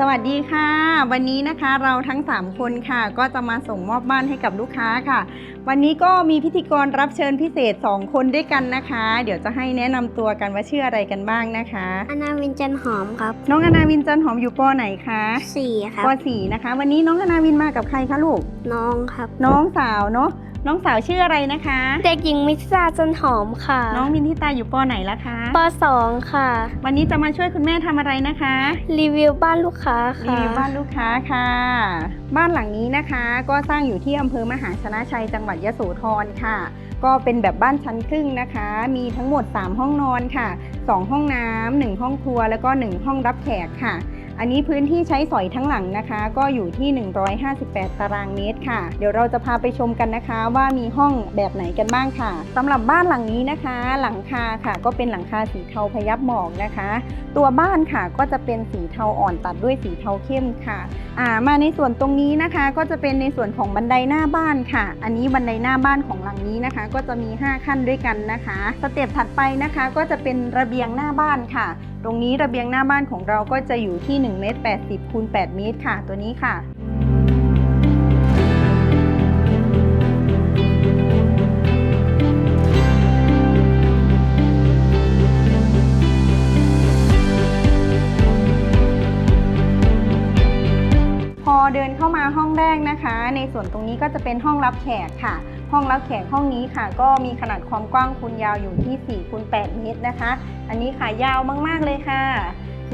สดีค่ะ วันนี้นะคะเราทั้ง 3 คนค่ะ ก็จะมาส่งมอบบ้านให้กับลูกค้าค่ะ วันนี้ก็มีพิธีกรรับเชิญพิเศษ 2 คนด้วยกันนะคะ เดี๋ยวจะให้แนะนำตัวกันว่าชื่ออะไรกันบ้างนะคะ อนาวินจันหอมครับน้องอนาวินจันหอมอยู่ปไหนคะสี่ครับปสี่นะคะ วันนี้น้องอนาวินมากับใครคะลูกน้องครับ น้องสาวเนาะ น้องสาวชื่ออะไรนะคะ เด็กหญิงมิตราจันหอมค่ะ น้องมินทิตาอยู่ปไหนละคะปสองค่ะ วันนี้จะมาช่วยคุณแม่ทำอะไรนะคะ รีวิวบ้านลูกค้ารีค่ะ วิวบ้านลูกค้าค่ะ บ้านหลังนี้นะคะ ก็สร้างอยู่ที่อำเภอมหาชนะชัยจังหวัดยโสธรค่ะ ก็เป็นแบบบ้านชั้นครึ่งนะคะ มีทั้งหมด 3 ห้องนอนค่ะ 2 ห้องน้ำ1ห้องครัวแล้วก็ 1 ห้องรับแขกค่ะ อันนี้พื้นที่ใช้สอยทั้งหลังนะคะ ก็อยู่ที่ 158 ตารางเมตรค่ะ เดี๋ยวเราจะพาไปชมกันนะคะ ว่ามีห้องแบบไหนกันบ้างค่ะสำหรับบ้านหลังนี้นะคะ หลังคาค่ะ ก็เป็นหลังคาสีเทาพยับหมอกนะคะ ตัวบ้านค่ะก็จะเป็นสีเทาอ่อนตัดด้วยสีเทาเข้มค่ะามาในส่วนตรงนี้นะคะก็จะเป็นในส่วนของบันไดหน้าบ้านค่ะ อันนี้บันไดหน้าบ้านของหลังนี้นะคะ ก็จะมี 5 ขั้นด้วยกันนะคะ สเต็ปถัดไปนะคะ ก็จะเป็นระเบียงหน้าบ้านค่ะตรงนี้ระเบียงหน้าบ้านของเราก็จะอยู่ที่1เมตร80คูณ8เมตรค่ะ ตัวนี้ค่ะพอเดินเข้ามาห้องแรกนะคะ ในส่วนตรงนี้ก็จะเป็นห้องรับแขกค่ะ ห้องรับแขกห้องนี้ค่ะ ก็มีขนาดความกว้างคูณยาวอยู่ที่4คูณ8เมตรนะคะ อันนี้ค่ะยาวมากๆเลยค่ะ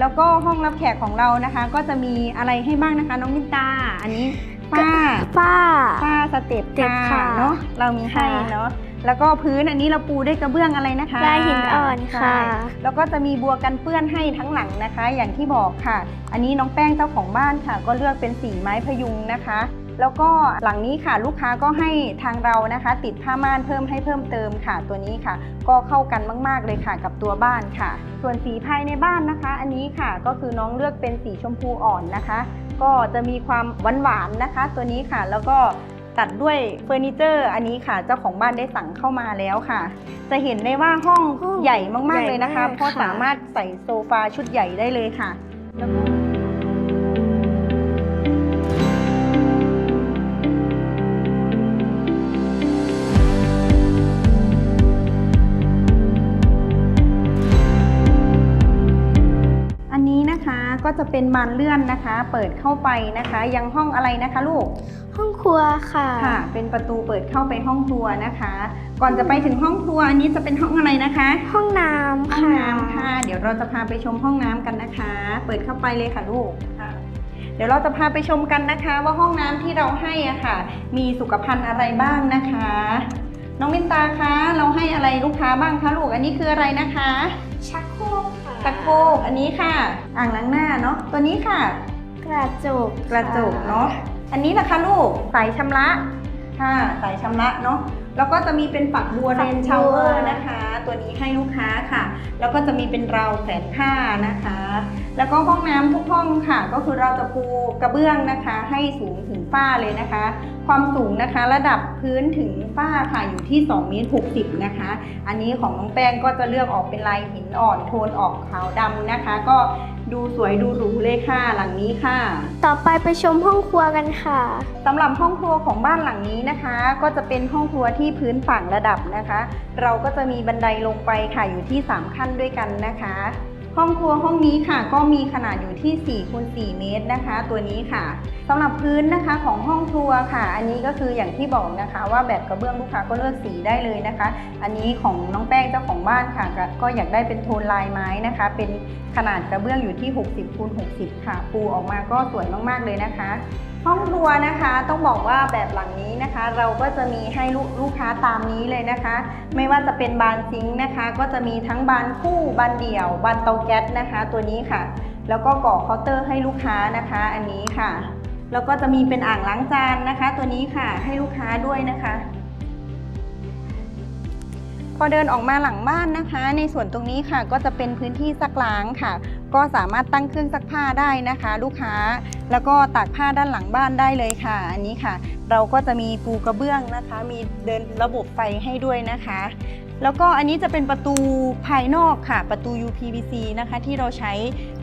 แล้วก็ห้องรับแขกของเรานะคะ ก็จะมีอะไรให้บ้างนะคะ น้องมินตา อันนี้ฝ้าฝ้าฝ้าสเต็ปเต็ปค่ะค่ะเนาะเรามีให้ค่ะเนาะแล้วก็พื้นอันนี้เราปูด้วยกระเบื้องอะไรนะคะลายหินอ่อนค่ะใช่แล้วก็จะมีบัวกันเปื้อนให้ทั้งหลังนะคะ อย่างที่บอกค่ะ อันนี้น้องแป้งเจ้าของบ้านค่ะ ก็เลือกเป็นสีไม้พยุงนะคะ แล้วก็หลังนี้ค่ะลูกค้าก็ให้ทางเรานะคะ ติดผ้าม่านเพิ่มให้เพิ่มเติมค่ะ ตัวนี้ค่ะ ก็เข้ากันมาก ๆ เลยค่ะกับตัวบ้านค่ะ ส่วนสีภายในบ้านนะคะ อันนี้ค่ะก็คือน้องเลือกเป็นสีชมพูอ่อนนะคะ ก็จะมีความหวานๆนะคะ ตัวนี้ค่ะแล้วก็ตัดด้วยเฟอร์นิเจอร์ อันนี้ค่ะ เจ้าของบ้านได้สั่งเข้ามาแล้วค่ะ จะเห็นได้ว่าห้องห้องใหญ่มากๆเลยนะคะใหญ่มากเพราะค่ะสามารถใส่โซฟาชุดใหญ่ได้เลยค่ะแล้วก็ จะเป็นบานเลื่อนนะคะ เปิดเข้าไปนะคะ ยังห้องอะไรนะคะลูก ห้องครัวค่ะ ค่ะ เป็นประตูเปิดเข้าไปห้องครัวนะคะ ก่อนจะไปถึงห้องครัวอันนี้จะเป็นห้องอะไรนะคะ ห้องน้ำห้องค่ะน้ำค่ะ เดี๋ยวเราจะพาไปชมห้องน้ำกันนะคะ เปิดเข้าไปเลยค่ะลูกค่ะ เดี๋ยวเราจะพาไปชมกันนะคะ ว่าห้องน้ำที่เราให้อะค่ะ มีสุขภัณฑ์อะไรบ้างนะคะ น้องมินตาคะ เราให้อะไรลูกค้าบ้างคะลูก อันนี้คืออะไรนะคะ ชักโค รกค่ะตะโครกอันนี้ค่ะ อ่างล้างหน้าเนาะตัวนี้ค่ะ กระจกกระจกเนาะอันนี้นะคะลูกสายชำระค่ะสายชำระเนาะแล้วก็จะมีเป็นฝักบัวเรนชาวเวอร์นะคะ ตัวนี้ให้ลูกค้าค่ะ แล้วก็จะมีเป็นราวแขวนผ้านะคะ แล้วก็ห้องน้ำทุกห้องค่ะ ก็คือเราจะปูกระเบื้องนะคะ ให้สูงถึงฝ้าเลยนะคะ ความสูงนะคะ ระดับพื้นถึงฝ้าค่ะอยู่ที่2เมตร60นะคะ อันนี้ของน้องแป้งก็จะเลือกออกเป็นลายหินอ่อนโทนออกขาวดำนะคะ ก็ดูสวยดูหรูเลยค่ะหลังนี้ค่ะ ต่อไปไปชมห้องครัวกันค่ะสำหรับห้องครัวของบ้านหลังนี้นะคะ ก็จะเป็นห้องครัวที่พื้นฝั่งระดับนะคะ เราก็จะมีบันไดลงไปค่ะอยู่ที่ 3 ขั้นด้วยกันนะคะห้องครัวห้องนี้ค่ะ ก็มีขนาดอยู่ที่4คูณ4เมตรนะคะ ตัวนี้ค่ะ สำหรับพื้นนะคะของห้องครัวค่ะ อันนี้ก็คืออย่างที่บอกนะคะ ว่าแบบกระเบื้องลูกค้าก็เลือกสีได้เลยนะคะ อันนี้ของน้องแป้งเจ้าของบ้านค่ะ ก็อยากได้เป็นโทนลายไม้นะคะ เป็นขนาดกระเบื้องอยู่ที่ 60คูณ60 ค่ะ ปูออกมาก็สวยมากๆเลยนะคะ ห้องครัวนะคะต้องบอกว่าแบบหลังนี้นะคะ เราก็จะมีให้ลูกลูกค้าตามนี้เลยนะคะ ไม่ว่าจะเป็นบานซิงค์นะคะ ก็จะมีทั้งบานคู่บานเดี่ยวบานเตาแก๊สนะคะ ตัวนี้ค่ะ แล้วก็ก่อเคาน์เตอร์ให้ลูกค้านะคะ อันนี้ค่ะ แล้วก็จะมีเป็นอ่างล้างจานนะคะ ตัวนี้ค่ะให้ลูกค้าด้วยนะคะ พอเดินออกมาหลังบ้านนะคะ ในส่วนตรงนี้ค่ะก็จะเป็นพื้นที่ซักล้างค่ะ ก็สามารถตั้งเครื่องซักผ้าได้นะคะ ลูกค้าแล้วก็ตากผ้าด้านหลังบ้านได้เลยค่ะ อันนี้ค่ะ เราก็จะมีปูกระเบื้องนะคะ มีเดินระบบไฟให้ด้วยนะคะแล้วก็อันนี้จะเป็นประตูภายนอกค่ะ ประตู UPVC นะคะ ที่เราใช้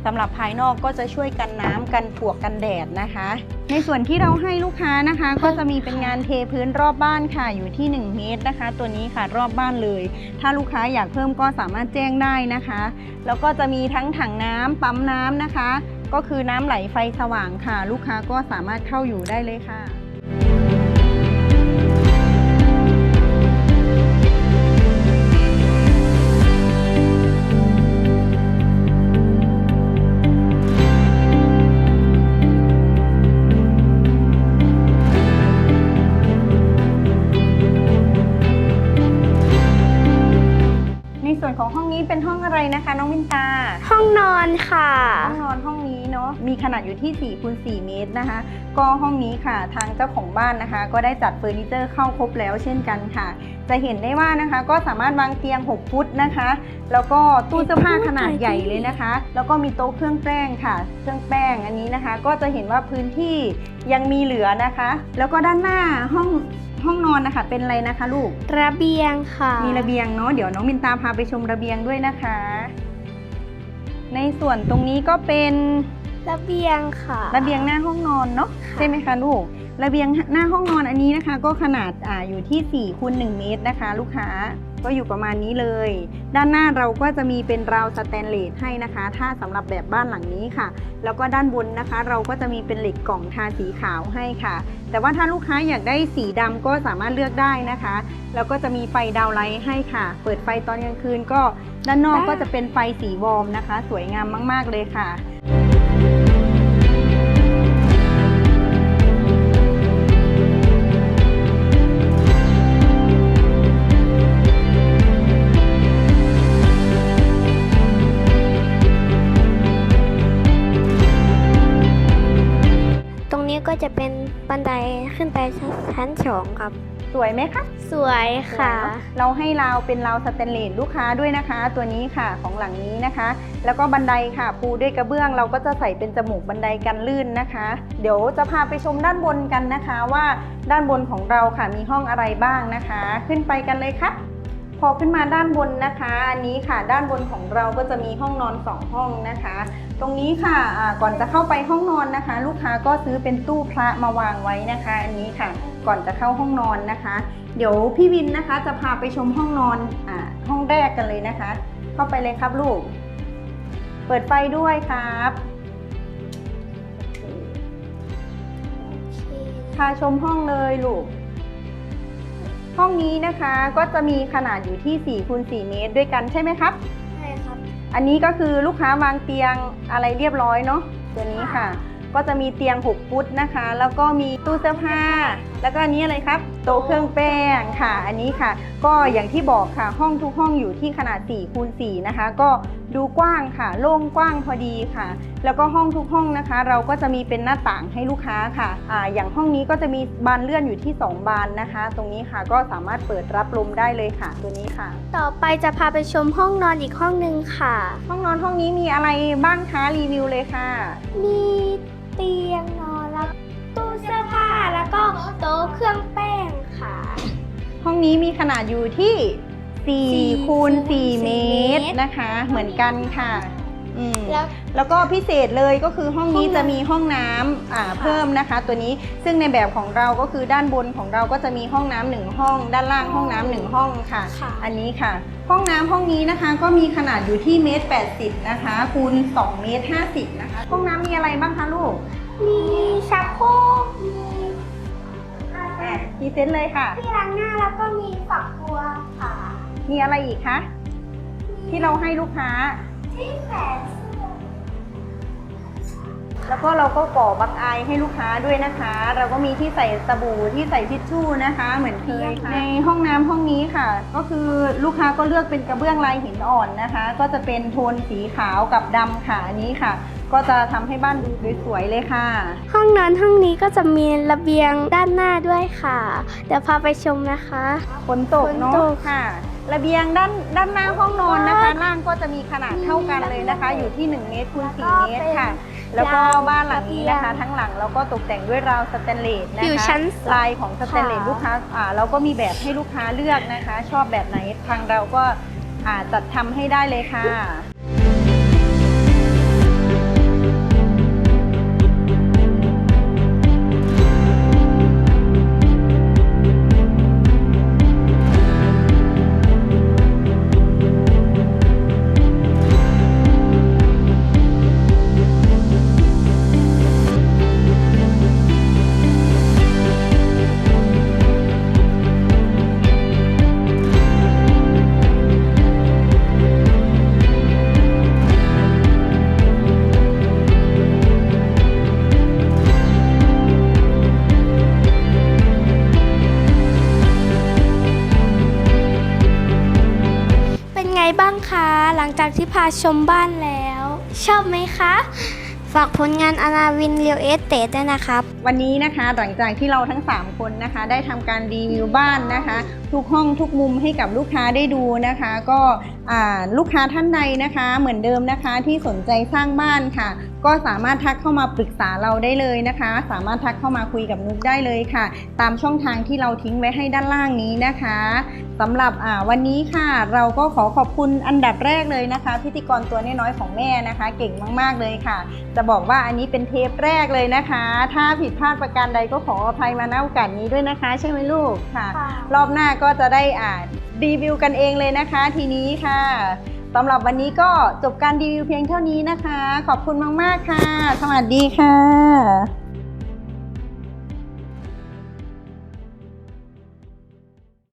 สำหรับภายนอกก็จะช่วยกันน้ำกันปวกกันแดดนะคะ ในส่วนที่เราให้ลูกค้านะคะ ก็จะมีเป็นงานเทพื้นรอบบ้านค่ะอยู่ที่ 1 เมตรนะคะ ตัวนี้ค่ะรอบบ้านเลย ถ้าลูกค้าอยากเพิ่มก็สามารถแจ้งได้นะคะ แล้วก็จะมีทั้งถังน้ำปั๊มน้ำนะคะ ก็คือน้ำไหลไฟสว่างค่ะ ลูกค้าก็สามารถเข้าอยู่ได้เลยค่ะ องอะไรนะคะน้องวินตา ห้องนอนค่ะ ห้องนอนห้องนี้เนาะมีขนาดอยู่ที่4คูณ4เมตรนะคะ ก็ห้องนี้ค่ะทางเจ้าของบ้านนะคะ ก็ได้จัดเฟอร์นิเจอร์เข้าครบแล้วเช่นกันค่ะ จะเห็นได้ว่านะคะ ก็สามารถวางเตียง 6 ฟุตนะคะ แล้วก็ตู้เสื้อผ้าขนาดใหญ่เลยนะคะ แล้วก็มีโต๊ะเครื่องแป้งค่ะ เครื่องแป้งอันนี้นะคะ ก็จะเห็นว่าพื้นที่ยังมีเหลือนะคะ แล้วก็ด้านหน้าห้อง ห้องนอนนะคะ เป็นอะไรนะคะลูก ระเบียงค่ะ มีระเบียงเนาะเดี๋ยวน้องมินตาพาไปชมระเบียงด้วยนะคะ ในส่วนตรงนี้ก็เป็นระเบียงค่ะ ระเบียงหน้าห้องนอนเนาะค่ะใช่ไหมคะลูก ระเบียงหน้าห้องนอนอันนี้นะคะ ก็ขนาดออยู่ที่4คูณ1เมตรนะคะ ลูกค้าก็อยู่ประมาณนี้เลย ด้านหน้าเราก็จะมีเป็นราวสแตนเลสให้นะคะ ถ้าสำหรับแบบบ้านหลังนี้ค่ะ แล้วก็ด้านบนนะคะ เราก็จะมีเป็นเหล็กกล่องทาสีขาวให้ค่ะ แต่ว่าถ้าลูกค้าอยากได้สีดำก็สามารถเลือกได้นะคะ แล้วก็จะมีไฟดาวไลท์ให้ค่ะ เปิดไฟตอนกลางคืนก็ด้านนอกก็จะเป็นไฟสีวอมนะคะ สวยงามมาก ๆเลยค่ะ ขึ้นไปชั้นสองครับ สวยไหมคะสวยค่ะ เราให้ราวเป็นราวสแตนเลสลูกค้าด้วยนะคะ ตัวนี้ค่ะของหลังนี้นะคะ แล้วก็บันไดค่ะ ปูด้วยกระเบื้อง เราก็จะใส่เป็นจมูกบันไดกันลื่นนะคะ เดี๋ยวจะพาไปชมด้านบนกันนะคะว่าด้านบนของเราค่ะมีห้องอะไรบ้างนะคะ ขึ้นไปกันเลยค่ะ พอขึ้นมาด้านบนนะคะ อันนี้ค่ะด้านบนของเราก็จะมีห้องนอนสองห้องนะคะ ตรงนี้ค่ะอ่าก่อนจะเข้าไปห้องนอนนะคะ ลูกค้าก็ซื้อเป็นตู้พระมาวางไว้นะคะ อันนี้ค่ะ ก่อนจะเข้าห้องนอนนะคะ เดี๋ยวพี่วินนะคะจะพาไปชมห้องนอนอ่าห้องแรกกันเลยนะคะ เข้าไปเลยครับลูก เปิดไฟด้วยครับพาชมห้องเลยลูก ห้องนี้นะคะก็จะมีขนาดอยู่ที่4คูณ4เมตรด้วยกันใช่ไหมครับ ใช่ครับ อันนี้ก็คือลูกค้าวางเตียงอะไรเรียบร้อยเนาะตัวนี้ค่ะ ก็จะมีเตียง 6 ฟุตนะคะ แล้วก็มีตู้เสื้อผ้า แล้วก็อันนี้อะไรครับโต๊ะเครื่องแป้งค่ะ อันนี้ค่ะ ก็อย่างที่บอกค่ะห้องทุกห้องอยู่ที่ขนาด4คูณ4นะคะ ก็ ดูกว้างค่ะ โล่งกว้างพอดีค่ะ แล้วก็ห้องทุกห้องนะคะ เราก็จะมีเป็นหน้าต่างให้ลูกค้าค่ะอ่าอย่างห้องนี้ก็จะมีบานเลื่อนอยู่ที่ 2 บานนะคะ ตรงนี้ค่ะก็สามารถเปิดรับลมได้เลยค่ะ ตัวนี้ค่ะ ต่อไปจะพาไปชมห้องนอนอีกห้องหนึ่งค่ะ ห้องนอนห้องนี้มีอะไรบ้างคะรีวิวเลยค่ะ มีเตียงนอนแล้วตู้เสื้อผ้าแล้วก็โต๊ะเครื่องแป้งค่ะ ห้องนี้มีขนาดอยู่ที่สี่ 4คูณคูณ4เมตรนะคะ เหมือนกันค่ะอืมแล้ว แล้วก็พิเศษเลยก็คือห้องนี้ห้องน้ำจะมีห้องน้ำอ่าค่ะเพิ่มนะคะ ตัวนี้ซึ่งในแบบของเราก็คือด้านบนของเราก็จะมีห้องน้ำหนึ่งห้อง ด้านล่างห้องน้ำหนึ่งห้องค่ะ ค่ะ อันนี้ค่ะ ห้องน้ำห้องนี้นะคะ ก็มีขนาดอยู่ที่เมตร80นะคะคูณ2เมตร50นะคะ ห้องน้ำมีอะไรบ้างคะลูกมีชักโครกมีอะพรีเซนต์เลยค่ะ ที่ล้างหน้าแล้วก็มีฝักบัวค่ะ มีอะไรอีกคะ ที่เราให้ลูกค้า ที่แขวนเสื้อแล้วก็เราก็ก่อบักอายให้ลูกค้าด้วยนะคะ เราก็มีที่ใส่สบู่ที่ใส่ทิชชู่นะคะ เหมือนเคยค่ะในห้องน้ำห้องนี้ค่ะ ก็คือลูกค้าก็เลือกเป็นกระเบื้องลายหินอ่อนนะคะ ก็จะเป็นโทนสีขาวกับดำค่ะอันนี้ค่ะ ก็จะทำให้บ้านดูสวยๆเลยค่ะ ห้องนอนห้องนี้ก็จะมีระเบียงด้านหน้าด้วยค่ะ เดี๋ยวพาไปชมนะคะ ฝนตกเนาะฝนตก ค่ะ ระเบียงด้านด้านหน้าห้องนอนนะคะ ล่างก็จะมีขนาดเท่ากันเลยนะคะ อยู่ที่ 1 เมตรคูณ4เมตรค่ะ แล้วก็บ้านหลังนี้นะคะ ทั้งหลังเราก็ตกแต่งด้วยราวสแตนเลสนะคะอยู่ชั้นสองลายของสแตนเลสค่ะลูกค้าอ่าเราก็มีแบบให้ลูกค้าเลือกนะคะ ชอบแบบไหนทางเราก็อ่าจัดทำให้ได้เลยค่ะ จากที่พาชมบ้านแล้ว ชอบไหมคะ ฝากผลงานอนาวินเรียวเอสเตด้วยนะครับ วันนี้นะคะหลังจากที่เราทั้ง 3 คนนะคะ ได้ทำการรีวิวบ้านนะคะ ทุกห้องทุกมุมให้กับลูกค้าได้ดูนะคะ ก็อ่าลูกค้าท่านใดนะคะ เหมือนเดิมนะคะที่สนใจสร้างบ้านค่ะ ก็สามารถทักเข้ามาปรึกษาเราได้เลยนะคะ สามารถทักเข้ามาคุยกับนุกได้เลยค่ะ ตามช่องทางที่เราทิ้งไว้ให้ด้านล่างนี้นะคะสำหรับอ่าวันนี้ค่ะ เราก็ขอขอบคุณอันดับแรกเลยนะคะ พิธีกรตัวน้อยๆของแม่นะคะ เก่งมากๆเลยค่ะ จะบอกว่าอันนี้เป็นเทปแรกเลยนะคะ ถ้าผิดพลาดประการใดก็ขออภัยมาณโอกาสนี้ด้วยนะคะ ใช่ไหมลูกค่ะ รอบหน้าก็จะได้อ่านรีวิวกันเองเลยนะคะ ทีนี้ค่ะสำหรับวันนี้ก็จบการรีวิวเพียงเท่านี้นะคะ ขอบคุณมาก ๆ ค่ะ สวัสดีค่ะ